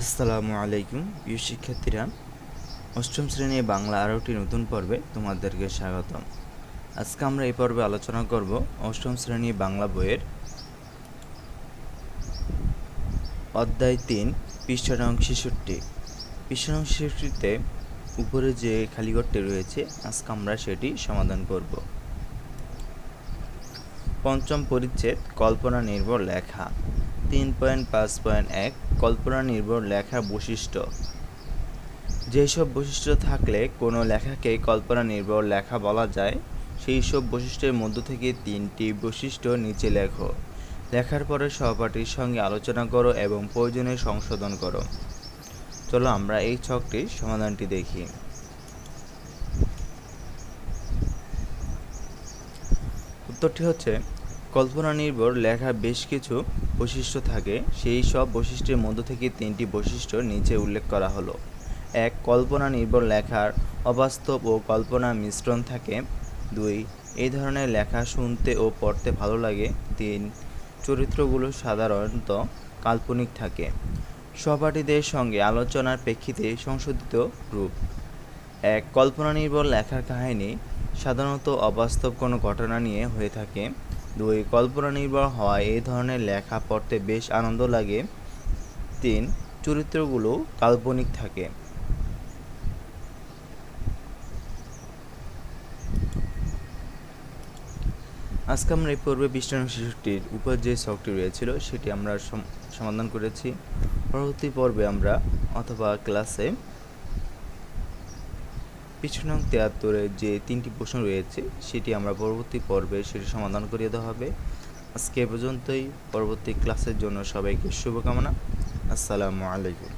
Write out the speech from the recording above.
আসসালামু আলাইকুম, প্রিয় শিক্ষার্থীরা। অষ্টম শ্রেণি বাংলা আরও একটি নতুন পর্বে তোমাদেরকে স্বাগতম। আজকে আমরা এই পর্বে আলোচনা করব অষ্টম শ্রেণি বাংলা বইয়ের অধ্যায় তিন পৃষ্ঠা নং ছেষট্টি। পৃষ্ঠা নং ছেষট্টিতে উপরে যে খালিঘরটি রয়েছে, আজকে আমরা সেটি সমাধান করব। পঞ্চম পরিচ্ছেদ, কল্পনা নির্ভর লেখা। তিন পয়েন্ট পাঁচ পয়েন্ট এক কল্পনা নির্ভর লেখার বৈশিষ্ট্য। যেসব বৈশিষ্ট্য থাকলে কোনো লেখাকে কল্পনা নির্ভর লেখা বলা যায় সেই সব বৈশিষ্ট্যের মধ্য থেকে তিনটি বৈশিষ্ট্য নিচে লেখো। লেখার পরে সহপাঠীর সঙ্গে আলোচনা করো এবং প্রয়োজনে সংশোধন করো। চলো আমরা এই ছকটির সমাধানটি দেখি। উত্তরটি হচ্ছে কল্পনা নির্ভর লেখার বেশ কিছু বৈশিষ্ট্য থাকে। সেই সব বৈশিষ্ট্যের মধ্য থেকে তিনটি বৈশিষ্ট্য নিচে উল্লেখ করা হলো। এক কল্পনা নির্ভর লেখার অবাস্তব ও কল্পনার মিশ্রণ থাকে। দুই, এই ধরনের লেখা শুনতে ও পড়তে ভালো লাগে। তিন, চরিত্রগুলো সাধারণত কাল্পনিক থাকে। সহপাঠীদের সঙ্গে আলোচনার প্রেক্ষিতে সংশোধিত রূপ। এক কল্পনা নির্ভর লেখার কাহিনী সাধারণত অবাস্তব কোনো ঘটনা নিয়ে হয়ে থাকে। দুই, কল্পনা নির্ভর হওয়ায় এই ধরনের লেখা পড়তে বেশ আনন্দ লাগে। তিন, চরিত্রগুলো কাল্পনিক থাকে। আজকে আমরা এই পর্বে পৃষ্ঠানং শিশুটির উপর যে শখটি রয়েছিল, সেটি আমরা সম- সমাধান করেছি। পরবর্তী পর্বে আমরা, অথবা ক্লাসে পৃষ্ঠানং তেয়াত্তরে যে তিনটি প্রশ্ন রয়েছে, সেটি আমরা পরবর্তী পর্বে সেটি সমাধান করিয়ে দেওয়া হবে। আজকে এ পর্যন্তই। পরবর্তী ক্লাসের জন্য সবাইকে শুভকামনা। আসসালামু আলাইকুম।